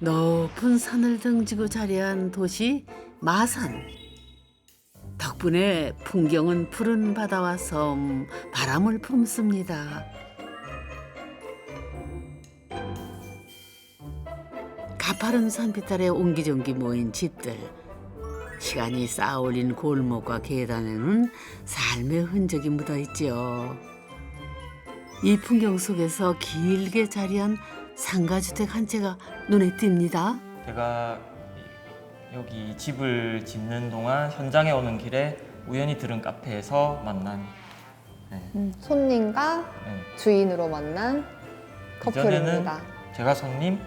높은 산을 등지고 자리한 도시 마산. 덕분에 풍경은 푸른 바다와 섬, 바람을 품습니다. 가파른 산비탈에 옹기종기 모인 집들. 시간이 쌓아올린 골목과 계단에는 삶의 흔적이 묻어 있지요. 이 풍경 속에서 길게 자리한 상가주택 한 채가 눈에 띕니다. 제가 여기 집을 짓는 동안 현장에 오는 길에 우연히 들은 카페에서 만난 네, 음, 손님과 네. 주인으로 만난 커플입니다. 제가 손님,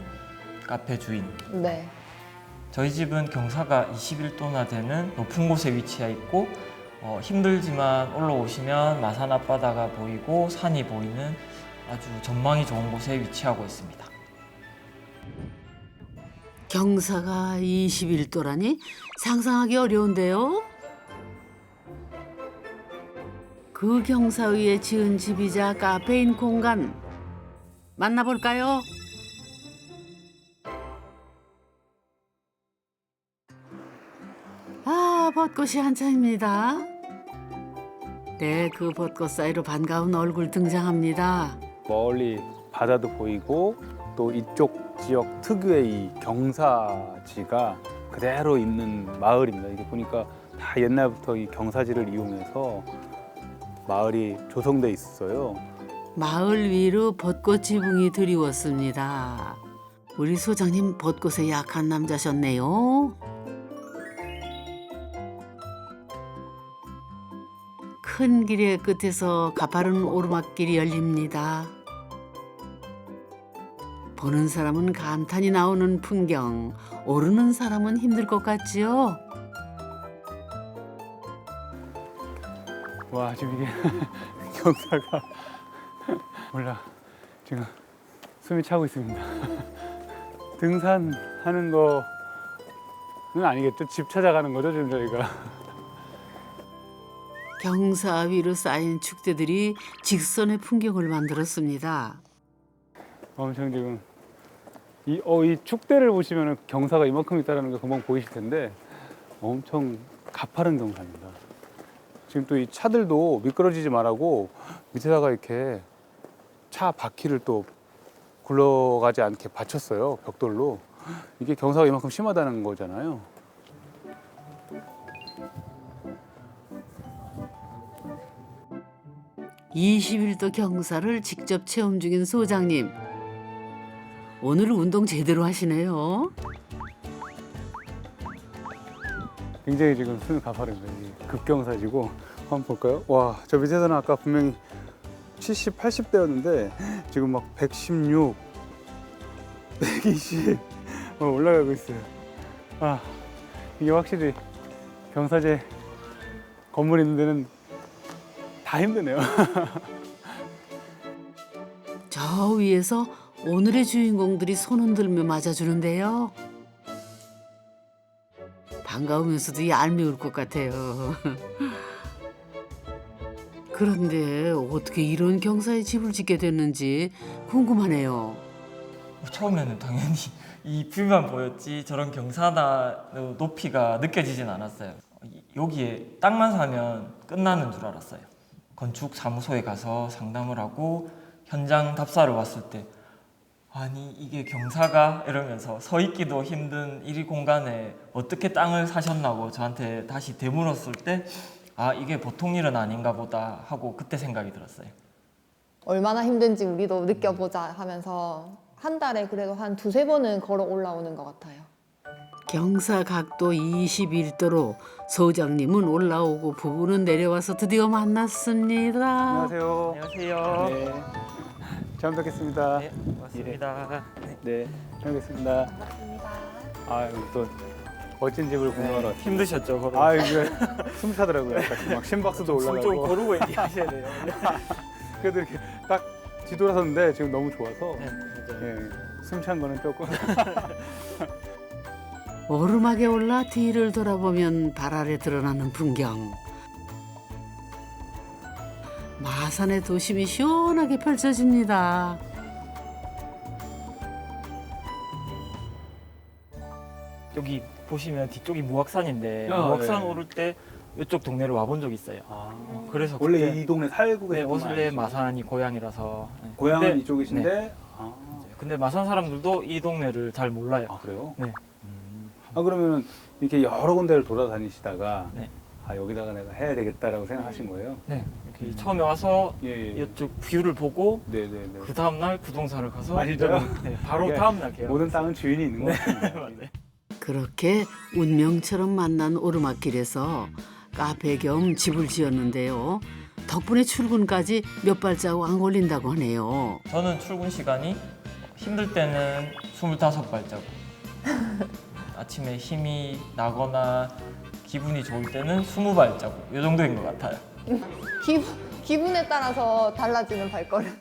카페 주인. 네. 저희 집은 경사가 21도나 되는 높은 곳에 위치해 있고 어, 힘들지만 올라오시면 마산 앞바다가 보이고 산이 보이는 아주 전망이 좋은 곳에 위치하고 있습니다. 경사가 21도라니 상상하기 어려운데요. 그 경사 위에 지은 집이자 카페인 공간 만나볼까요? 아 벚꽃이 한창입니다. 네, 그 벚꽃 사이로 반가운 얼굴 등장합니다. 멀리 바다도 보이고 또 이쪽 지역 특유의 이 경사지가 그대로 있는 마을입니다. 이게 보니까 다 옛날부터 이 경사지를 이용해서 마을이 조성돼 있어요. 마을 위로 벚꽃 지붕이 드리웠습니다. 우리 소장님 벚꽃에 약한 남자셨네요. 큰 길의 끝에서 가파른 오르막길이 열립니다. 보는 사람은 감탄이 나오는 풍경, 오르는 사람은 힘들 것 같지요? 와 지금 이게 경사가 몰라 지금 숨이 차고 있습니다. 등산하는 거는 아니겠죠? 집 찾아가는 거죠 지금 저희가. 경사 위로 쌓인 축대들이 직선의 풍경을 만들었습니다. 엄청 지금 이, 어, 이 축대를 보시면 경사가 이만큼 있다는 게 금방 보이실 텐데 엄청 가파른 경사입니다. 지금 또 이 차들도 미끄러지지 말라고 밑에다가 이렇게 차 바퀴를 또 굴러가지 않게 받쳤어요 벽돌로 이게 경사가 이만큼 심하다는 거잖아요. 이십일 도 경사를 직접 체험 중인 소장님. 오늘 운동 제대로 하시네요. 굉장히 지금 숨이 가파릅니다. 이 급경사지고 한번 볼까요? 와, 저 밑에서는 아까 분명히 70, 80대였는데 지금 막 116, 120 어, 올라가고 있어요. 아, 이게 확실히 경사제 건물 있는 데는 다 힘드네요. 저 위에서 오늘의 주인공들이 손 흔들며 맞아주는데요. 반가우면서도 얄미울 것 같아요. 그런데 어떻게 이런 경사에 집을 짓게 됐는지 궁금하네요. 처음에는 당연히 이 뷰만 보였지 저런 경사나 높이가 느껴지진 않았어요. 이- 여기에 땅만 사면 끝나는 줄 알았어요. 건축 사무소에 가서 상담을 하고 현장 답사를 왔을 때 아니 이게 경사가 이러면서 서 있기도 힘든 이 공간에 어떻게 땅을 사셨나고 저한테 다시 되물었을 때 아 이게 보통 일은 아닌가 보다 하고 그때 생각이 들었어요. 얼마나 힘든지 우리도 느껴보자 하면서 한 달에 그래도 한 두세 번은 걸어 올라오는 것 같아요. 경사 각도 21도로 소장님은 올라오고 부부는 내려와서 드디어 만났습니다. 안녕하세요. 안녕하세요. 네. 잘 뵙겠습니다. 네, 고맙습니다. 네. 네, 잘 뵙겠습니다. 아, 여기 또 멋진 집을 구경하러 왔습니다. 힘드셨죠, 걸어? 아, 이게 숨 차더라고요. 약간 막 심박수도 좀 올라가고. 고르고 얘기하셔야 돼요. 그래도 이렇게 딱 뒤돌아섰는데 지금 너무 좋아서 네, 맞아요. 예, 숨찬 거는 조금 오르막에 올라 뒤를 돌아보면 발 아래 드러나는 풍경. 마산의 도심이 시원하게 펼쳐집니다. 여기 보시면 뒤쪽이 무악산인데 아, 무악산 네. 오를 때 이쪽 동네를 와본 적 있어요. 아, 그래서 원래 그때 이 동네 살고 네, 계셨구나. 오슬레 마산이 고향이라서 네. 고향은 근데- 이쪽이신데 네. 아, 근데 마산 사람들도 이 동네를 잘 몰라요. 아 그래요? 네. 음. 아 그러면 이렇게 여러 군데를 돌아다니시다가 네. 아 여기다가 내가 해야 되겠다라고 생각하신 거예요? 네. 이렇게 처음에 와서 예, 예. 이쪽 뷰를 보고 네네네. 그 다음 날 부동산을 가서 아, 진짜요? 네, 바로 다음 날 계약. 모든 땅은 주인이 있는 것 같습니다. 맞네. 그렇게 운명처럼 만난 오르막길에서 카페 겸 집을 지었는데요. 덕분에 출근까지 몇 발자국 안 걸린다고 하네요. 저는 출근 시간이 힘들 때는 25발자국. 아침에 힘이 나거나 기분이 좋을 때는 20발자국. 이 정도인 것 같아요. 기, 기분에 따라서 달라지는 발걸음.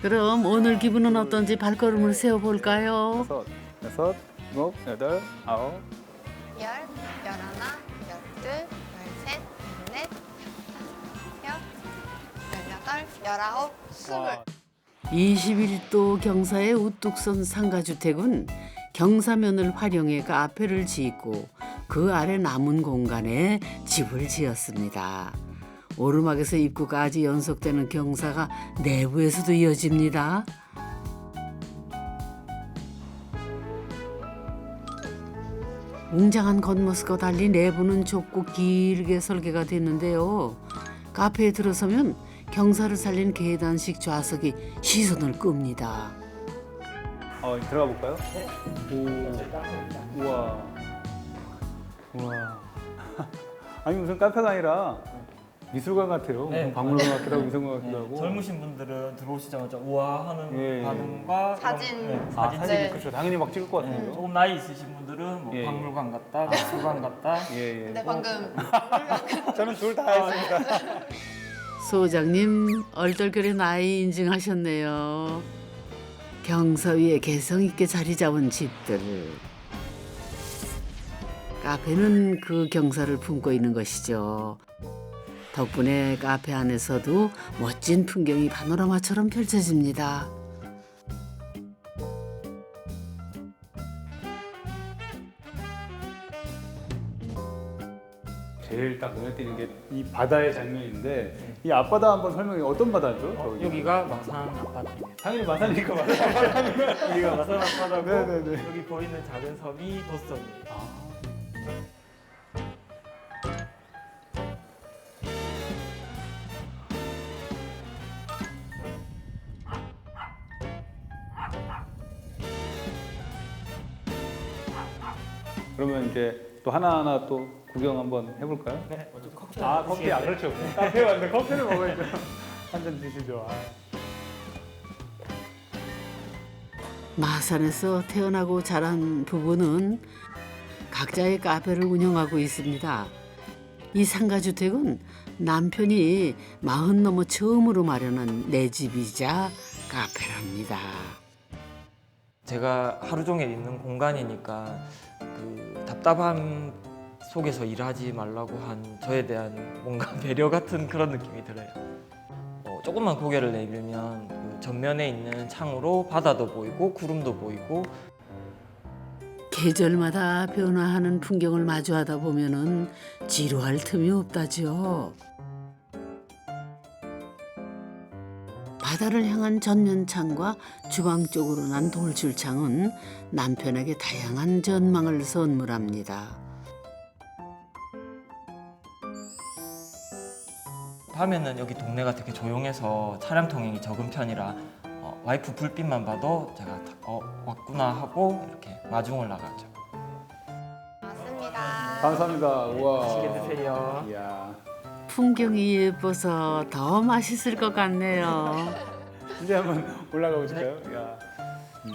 그럼 오늘 기분은 어떤지 발걸음을 세워볼까요? 여섯, 여섯, 일곱, 여덟, 아홉. 열, 열하나, 열둘, 열셋, 열넷, 열여덟, 열여덟, 열아홉, 스물. 와, 21도 경사의 우뚝 선 상가주택은 경사면을 활용해 카페를 짓고 그 아래 남은 공간에 집을 지었습니다. 오르막에서 입구까지 연속되는 경사가 내부에서도 이어집니다. 웅장한 겉모습과 달리 내부는 좁고 길게 설계가 됐는데요. 카페에 들어서면 경사를 살린 계단식 좌석이 시선을 끕니다. 어, 들어가 볼까요? 오, 우와, 우와. 아니 무슨 카페가 아니라 미술관 같아요. 네, 무슨 박물관 같기도 하고 미술관 같기도 네, 하고. 젊으신 분들은 들어오시자마자 우와 하는 예, 예. 반응과 사진. 네, 아, 사진 사진 네. 그렇죠. 당연히 막 찍을 것 네, 같은데요. 조금 나이 있으신 분들은 뭐 예, 예. 박물관 갔다, 미술관 갔다. 예, 예. 네, 방금 저는 둘 다 했습니다. 소장님 얼떨결에 나이 인증하셨네요. 경사 위에 개성 있게 자리 잡은 집들. 카페는 그 경사를 품고 있는 것이죠. 덕분에 카페 안에서도 멋진 풍경이 파노라마처럼 펼쳐집니다. 제일 딱 눈에 띄는 게 이 바다의 장면인데 이 앞바다 한번 설명해 어떤 바다죠? 어, 저기? 여기가 마산 아파트입니다. 당연히 마산이니까 바다. 여기가 마산 아파트고 네네네. 여기 보이는 작은 섬이 도섬입니다. 그 이제 또 하나하나 또 구경 한번 해볼까요? 네, 먼저 커피 아 커피 아 그렇죠. 카페 왔는데 커피를 먹어야죠. 한 잔 드시죠. 아. 마산에서 태어나고 자란 부부는 각자의 카페를 운영하고 있습니다. 이 상가주택은 남편이 마흔 넘어 처음으로 마련한 내 집이자 카페랍니다. 제가 하루 종일 있는 공간이니까 그 답답함 속에서 일하지 말라고 한 저에 대한 뭔가 배려 같은 그런 느낌이 들어요. 어, 조금만 고개를 내밀면 그 전면에 있는 창으로 바다도 보이고 구름도 보이고 계절마다 변화하는 풍경을 마주하다 보면은 지루할 틈이 없다죠. 바다를 향한 전면창과 주방 쪽으로 난 돌출창은 남편에게 다양한 전망을 선물합니다. 밤에는 여기 동네가 되게 조용해서 차량 통행이 적은 편이라 어, 와이프 불빛만 봐도 제가 다- 어, 왔구나 하고 이렇게 마중을 나가죠. 맞습니다. 감사합니다. 우와. 맛있게 드세요. 이야. 풍경이 예뻐서 더 맛있을 것 같네요. 이제 한번 올라가 보실까요? 음.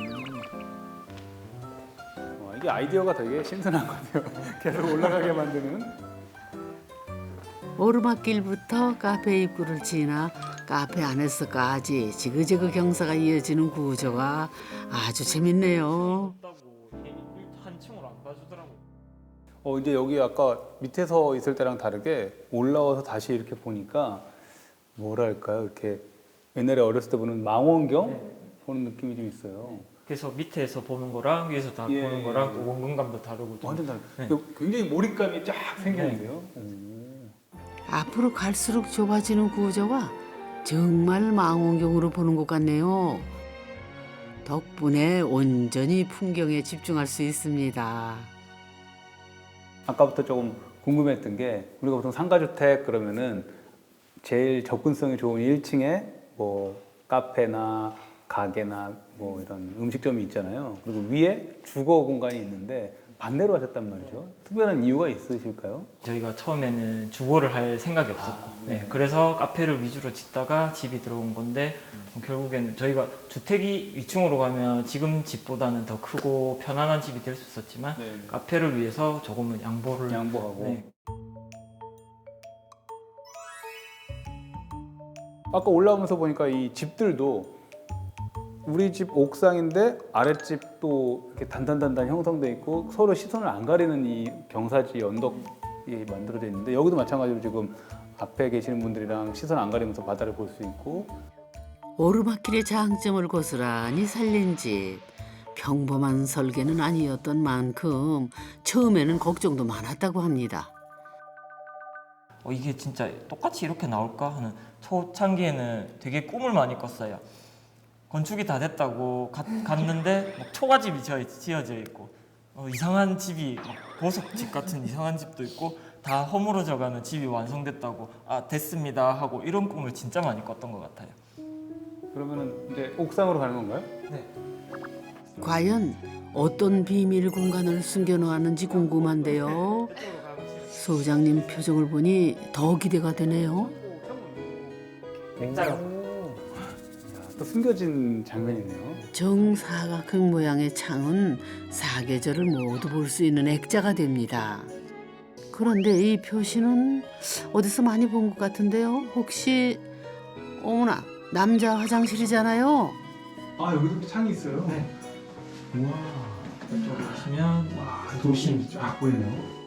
와, 이게 아이디어가 되게 신선한 것 같아요. 계속 올라가게 만드는. 오르막길부터 카페 입구를 지나 카페 안에서까지 지그재그 경사가 이어지는 구조가 아주 재밌네요. 어 이제 여기 아까 밑에서 있을 때랑 다르게 올라와서 다시 이렇게 보니까 뭐랄까요? 이렇게 옛날에 어렸을 때 보는 망원경? 보는 느낌이 좀 있어요. 그래서 밑에서 보는 거랑 위에서 다 예, 보는 예, 거랑 예. 또 원근감도 다르고 좀 완전 다르. 네. 굉장히 몰입감이 쫙 생기는데요. 앞으로 갈수록 좁아지는 구조가 정말 망원경으로 보는 것 같네요. 덕분에 온전히 풍경에 집중할 수 있습니다. 아까부터 조금 궁금했던 게 우리가 보통 상가주택 그러면은 제일 접근성이 좋은 1층에 뭐 카페나 가게나 뭐 이런 음식점이 있잖아요. 그리고 위에 주거 공간이 있는데 반대로 하셨단 말이죠. 특별한 이유가 있으실까요? 저희가 처음에는 주거를 할 생각이 없었고 네, 그래서 카페를 위주로 짓다가 집이 들어온 건데 결국에는 저희가 주택이 위층으로 가면 지금 집보다는 더 크고 편안한 집이 될 수 있었지만 카페를 위해서 조금은 양보를 양보하고. 네, 아까 올라오면서 보니까 이 집들도 우리 집 옥상인데 아랫집도 이렇게 단단단단 형성돼 있고 서로 시선을 안 가리는 이 경사지 언덕이 만들어져 있는데 여기도 마찬가지로 지금 앞에 계시는 분들이랑 시선 안 가리면서 바다를 볼 수 있고 오르막길의 장점을 고스란히 살린 집. 평범한 설계는 아니었던 만큼 처음에는 걱정도 많았다고 합니다. 어, 이게 진짜 똑같이 이렇게 나올까 하는 초창기에는 되게 꿈을 많이 꿨어요. 건축이 다 됐다고 갔, 갔는데 막 초가집이 지어, 지어져 있고 어, 이상한 집이 막 보석집 같은 이상한 집도 있고 다 허물어져가는 집이 완성됐다고 아 됐습니다 하고 이런 꿈을 진짜 많이 꿨던 것 같아요. 그러면은 이제 옥상으로 가는 건가요? 과연 어떤 비밀 공간을 숨겨놓았는지 궁금한데요. 소장님 표정을 보니 더 기대가 되네요. 야, 또 숨겨진 장면이네요. 정사각형 모양의 창은 사계절을 모두 볼 수 있는 액자가 됩니다. 그런데 이 표시는 어디서 많이 본 것 같은데요. 혹시 어머나 남자 화장실이잖아요. 아 여기도 창이 있어요. 네. 우와, 이쪽으로 보시면 도심이 쫙 보이네요.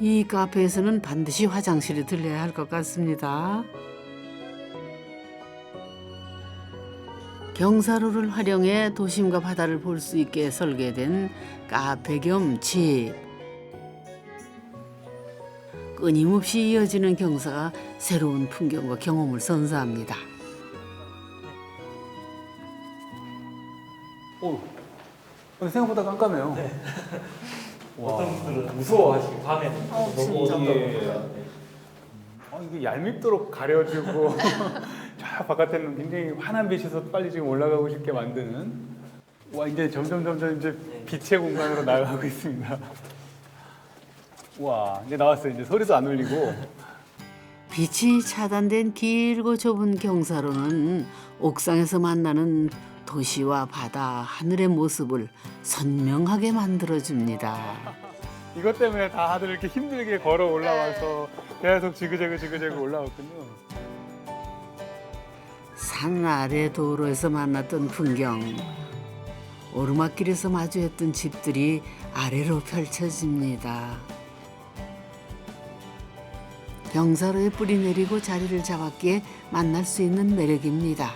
이 카페에서는 반드시 화장실에 들려야 할 것 같습니다. 경사로를 활용해 도심과 바다를 볼 수 있게 설계된 카페 겸 집. 끊임없이 이어지는 경사가 새로운 풍경과 경험을 선사합니다. 오, 근데 생각보다 깜깜해요. 어떤 분들은 무서워하시고 밤에 어, 너무 진짜. 어둡다 아, 이게 얄밉도록 가려지고 저 바깥에는 굉장히 환한 빛에서 빨리 지금 올라가고 싶게 만드는 와 이제 점점 점점 이제 빛의 공간으로 나아가고 있습니다. 와 이제 나왔어요. 이제 소리도 안 울리고 빛이 차단된 길고 좁은 경사로는 옥상에서 만나는 도시와 바다, 하늘의 모습을 선명하게 만들어줍니다. 이것 때문에 다들 이렇게 힘들게 걸어 올라와서 계속 지그재그 지그재그 올라왔군요. 산 아래 도로에서 만났던 풍경, 오르막길에서 마주했던 집들이 아래로 펼쳐집니다. 경사로에 뿌리 내리고 자리를 잡았기에 만날 수 있는 매력입니다.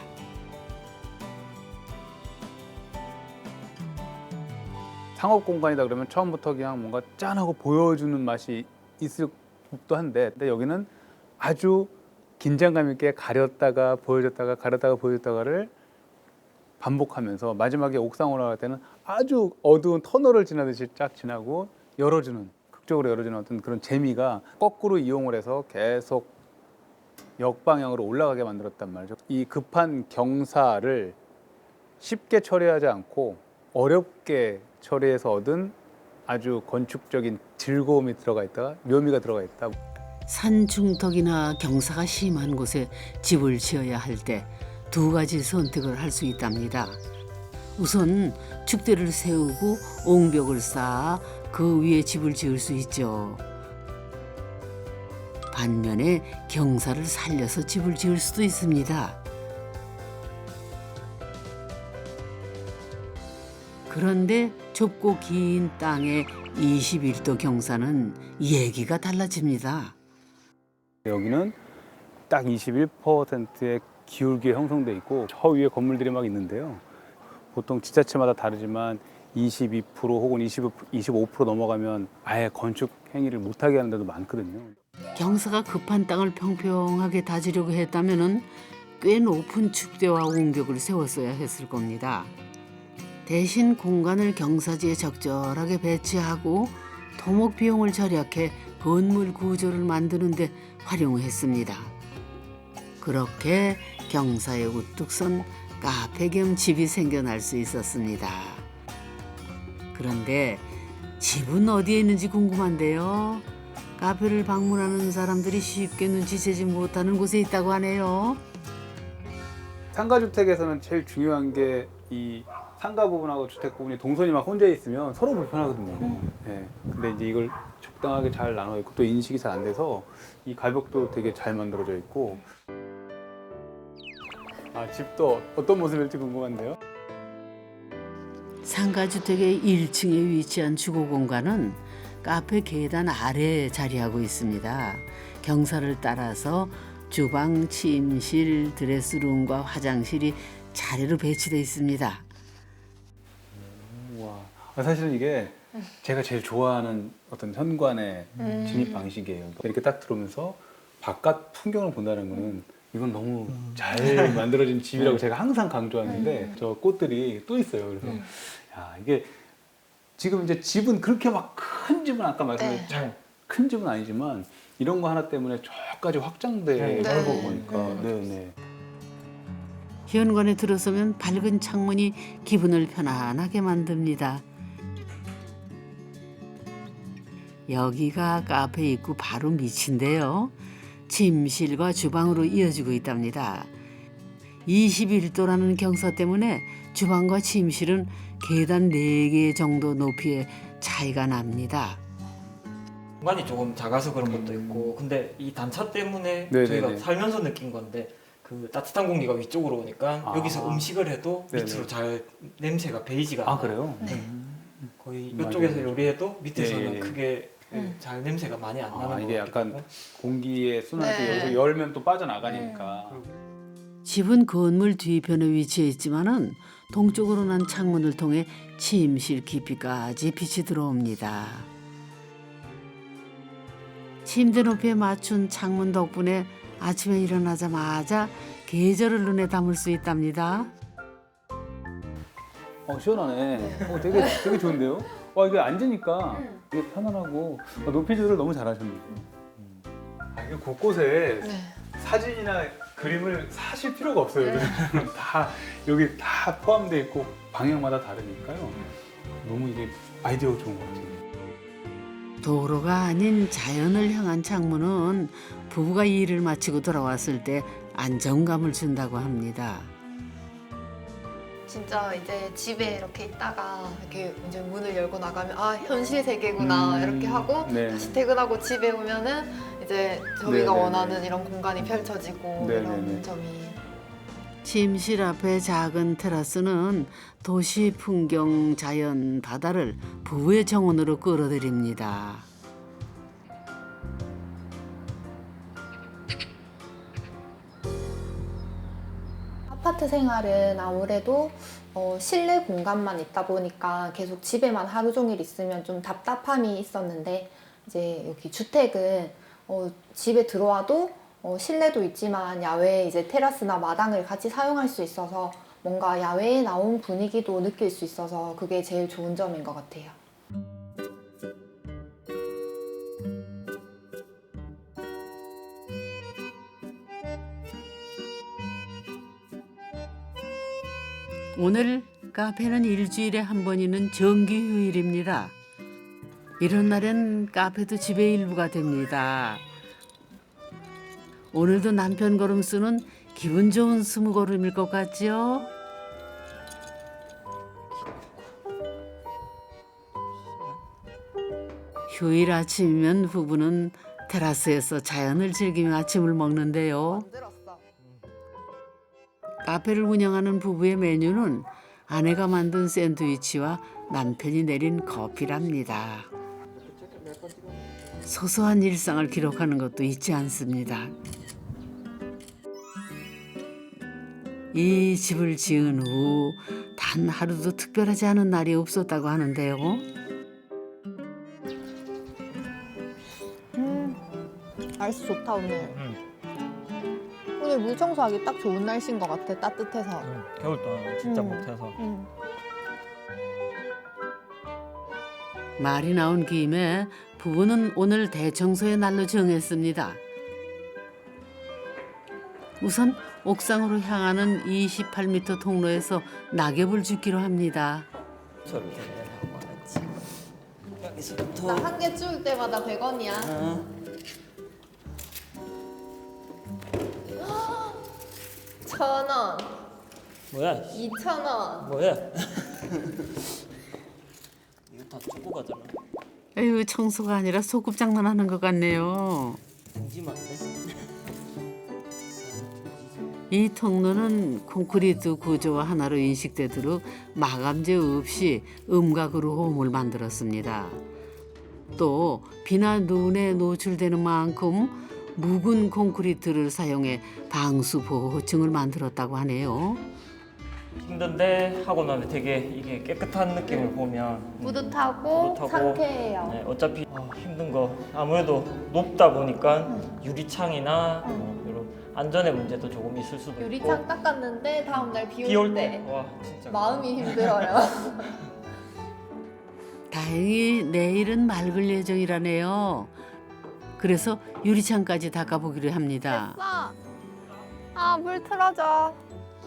상업 공간이다 그러면 처음부터 그냥 뭔가 짠하고 보여주는 맛이 있을 법도 한데 근데 여기는 아주 긴장감 있게 가렸다가 보여줬다가 가렸다가 보여줬다가를 반복하면서 마지막에 옥상 올라갈 때는 아주 어두운 터널을 지나듯이 쫙 지나고 열어주는 극적으로 열어주는 어떤 그런 재미가 거꾸로 이용을 해서 계속 역방향으로 올라가게 만들었단 말이죠. 이 급한 경사를 쉽게 처리하지 않고 어렵게 처리해서 얻은 아주 건축적인 즐거움이 들어가 있다, 묘미가 들어가 있다. 산 중턱이나 경사가 심한 곳에 집을 지어야 할 때 두 가지 선택을 할 수 있답니다. 우선 축대를 세우고 옹벽을 쌓아 그 위에 집을 지을 수 있죠. 반면에 경사를 살려서 집을 지을 수도 있습니다. 그런데 좁고 긴 땅의 21도 경사는 얘기가 달라집니다. 여기는 딱 21%의 기울기에 형성돼 있고 저 위에 건물들이 막 있는데요. 보통 지자체마다 다르지만 22% 혹은 25, 25% 넘어가면 아예 건축 행위를 못하게 하는 데도 많거든요. 경사가 급한 땅을 평평하게 다지려고 했다면은 꽤 높은 축대와 옹벽을 세웠어야 했을 겁니다. 대신 공간을 경사지에 적절하게 배치하고 토목 비용을 절약해 건물 구조를 만드는데 활용했습니다. 그렇게 경사에 우뚝 선 카페 겸 집이 생겨날 수 있었습니다. 그런데 집은 어디에 있는지 궁금한데요. 카페를 방문하는 사람들이 쉽게 눈치채지 못하는 곳에 있다고 하네요. 상가주택에서는 제일 중요한 게 이 상가 부분하고 주택 부분이 동선이 막 혼자 있으면 서로 불편하거든요. 예. 근데 이제 이걸 적당하게 잘 나눠 있고 또 인식이 잘 안 돼서 이 가벽도 되게 잘 만들어져 있고. 아 집도 어떤 모습일지 궁금한데요. 상가주택의 1층에 위치한 주거 공간은 카페 계단 아래에 자리하고 있습니다. 경사를 따라서 주방, 침실, 드레스룸과 화장실이 차례로 배치되어 있습니다. 아, 사실은 이게 제가 제일 좋아하는 어떤 현관의 진입 방식이에요. 이렇게 딱 들어오면서 바깥 풍경을 본다는 거는 이건 너무 잘 만들어진 집이라고 제가 항상 강조하는데 저 꽃들이 또 있어요. 그래서 야 이게 지금 이제 집은 그렇게 막 큰 집은 아까 말씀드린 큰 집은 아니지만 이런 거 하나 때문에 저까지 확장돼 네. 있는 거 네. 보니까 네 네. 현관에 들어서면 밝은 창문이 기분을 편안하게 만듭니다. 여기가 카페 입구 바로 밑인데요. 침실과 주방으로 이어지고 있답니다. 21도라는 경사 때문에 주방과 침실은 계단 4개 정도 높이의 차이가 납니다. 공간이 조금 작아서 그런 것도 있고 근데 이 단차 때문에 네네네. 저희가 살면서 느낀 건데 그 따뜻한 공기가 위쪽으로 오니까 아. 여기서 음식을 해도 네네. 밑으로 잘 냄새가 배이지가 아 않아요. 그래요? 거의 맞아요. 이쪽에서 요리해도 밑에서는 예, 예. 크게 그 음. 잘 냄새가 많이 안 아, 나는 이게 것 약간 공기의 순환이 네. 여기서 열면 또 빠져나가니까. 집은 건물 뒤편에 위치해 있지만은 동쪽으로 난 창문을 통해 침실 깊이까지 빛이 들어옵니다. 침대 높이에 맞춘 창문 덕분에 아침에 일어나자마자 계절을 눈에 담을 수 있답니다. 어 시원하네. 어 되게 되게 좋은데요? 와 이게 앉으니까 되게 편안하고 어, 높이 조절 너무 잘하셨네요. 음. 아 이게 곳곳에 네. 사진이나 그림을 사실 필요가 없어요. 다 여기 다 포함되어 있고 방향마다 다르니까요. 너무 이게 아이디어가 좋은 것 같아요. 도로가 아닌 자연을 향한 창문은 부부가 일을 마치고 돌아왔을 때 안정감을 준다고 합니다. 진짜 이제 집에 이렇게 있다가 이렇게 이제 문을 열고 나가면 아 현실 세계구나 음, 이렇게 하고 네. 다시 퇴근하고 집에 오면은 이제 저희가 네네네. 원하는 이런 공간이 펼쳐지고 네네네. 이런 점이 침실 앞의 작은 테라스는 도시 풍경, 자연, 바다를 부부의 정원으로 끌어들입니다. 아파트 생활은 아무래도 어, 실내 공간만 있다 보니까 계속 집에만 하루 종일 있으면 좀 답답함이 있었는데 이제 여기 주택은 어, 집에 들어와도 어, 실내도 있지만 야외에 이제 테라스나 마당을 같이 사용할 수 있어서 뭔가 야외에 나온 분위기도 느낄 수 있어서 그게 제일 좋은 점인 것 같아요. 오늘 카페는 일주일에 한번 있는 정기 휴일입니다. 이런 날엔 카페도 집의 일부가 됩니다. 오늘도 남편 걸음수는 기분 좋은 스무 걸음일 것 같지요? 휴일 아침이면 부부는 테라스에서 자연을 즐기며 아침을 먹는데요. 카페를 운영하는 부부의 메뉴는 아내가 만든 샌드위치와 남편이 내린 커피랍니다. 소소한 일상을 기록하는 것도 잊지 않습니다. 이 집을 지은 후 단 하루도 특별하지 않은 날이 없었다고 하는데요. 음, 날씨 좋다 오늘. 응. 오늘 물 청소하기 딱 좋은 날씨인 것 같아. 따뜻해서. 응. 겨울 동안 진짜 음. 못해서 음. 말이 나온 김에 부부는 오늘 대청소의 날로 정했습니다. 우선 옥상으로 향하는 28m 통로에서 낙엽을 줍기로 합니다. 소리 내려고 하지. 여기서부터 나한 개 줄 때마다 100원이야. 어. 천 원, 뭐야? 이천 원. 뭐야? 이거 다 주고 가잖아. 에휴 청소가 아니라 소꿉 장난하는 것 같네요. 이 통로는 콘크리트 구조와 하나로 인식되도록 마감재 없이 음각으로 홈을 만들었습니다. 또 비나 눈에 노출되는 만큼 묵은 콘크리트를 사용해 방수 보호층을 만들었다고 하네요. 힘든데 하고 나면 되게 이게 깨끗한 느낌을 보면 뿌듯하고, 뿌듯하고, 상쾌해요. 네, 어차피 어, 힘든 거 아무래도 높다 보니까 유리창이나 뭐 이런 안전의 문제도 조금 있을 수도 있고 유리창 닦았는데 다음 날 비올 비올 때때와 진짜 마음이 힘들어요. 다행히 내일은 맑을 예정이라네요. 그래서 유리창까지 닦아보기로 합니다. 됐어. 아, 물 틀어줘.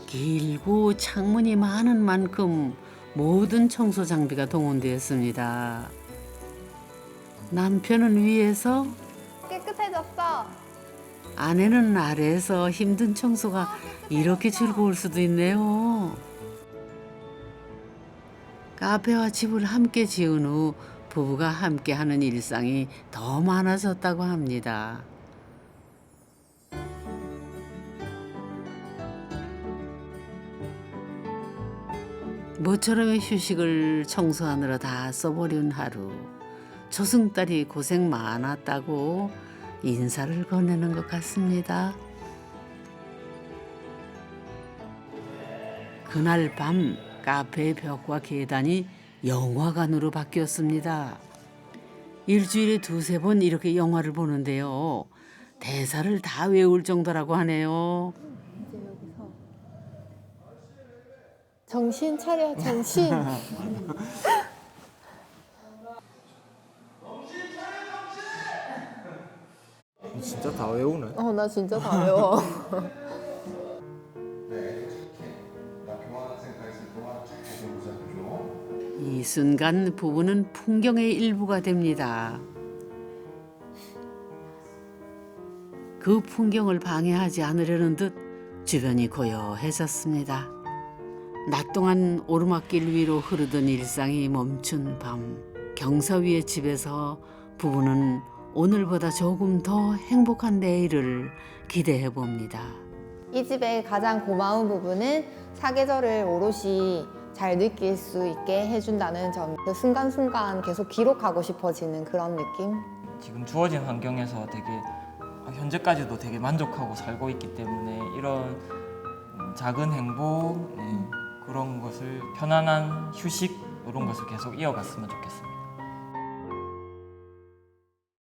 길고 창문이 많은 만큼 모든 청소 장비가 동원되었습니다. 남편은 위에서 깨끗해졌어. 아내는 아래에서 힘든 청소가 이렇게 즐거울 수도 있네요. 카페와 집을 함께 지은 후 부부가 함께 하는 일상이 더 많아졌다고 합니다. 모처럼의 휴식을 청소하느라 다 써버린 하루. 조승달이 고생 많았다고 인사를 건네는 것 같습니다. 그날 밤 카페의 벽과 계단이 영화관으로 바뀌었습니다. 일주일에 두세 번 이렇게 영화를 보는데요. 대사를 다 외울 정도라고 하네요. 이제 여기서 정신 차려, 정신. 진짜 다 외우네. 어, 나 진짜 다 외워. 이 순간 부부는 풍경의 일부가 됩니다. 그 풍경을 방해하지 않으려는 듯 주변이 고요해졌습니다. 낮 동안 오르막길 위로 흐르던 일상이 멈춘 밤 경사위의 집에서 부부는 오늘보다 조금 더 행복한 내일을 기대해 봅니다. 이 집의 가장 고마운 부분은 사계절을 오롯이 잘 느낄 수 있게 해준다는 점. 그 순간순간 계속 기록하고 싶어지는 그런 느낌? 지금 주어진 환경에서 되게 아, 현재까지도 되게 만족하고 살고 있기 때문에 이런 음, 작은 행복 네, 그런 것을 편안한 휴식 이런 것을 계속 이어갔으면 좋겠습니다.